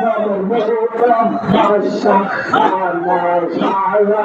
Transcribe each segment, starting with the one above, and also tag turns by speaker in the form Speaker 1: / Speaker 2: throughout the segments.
Speaker 1: মনের মতো ভাষা কান্না ছায়া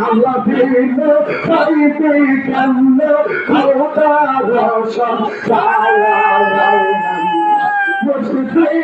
Speaker 1: আল্লাহ দিল পাইতে কেন খোদা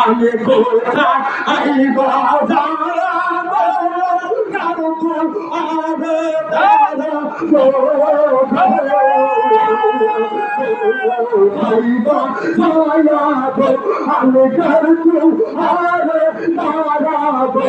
Speaker 1: আমি কোথা আইব দাঁড়াবো আমি করতু আরে দাঁড়াবো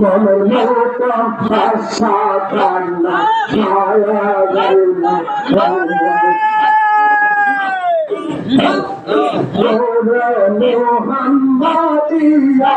Speaker 1: মনের মতো ভাষা কান্না ছায়া গেলা মোহাম্মদিয়া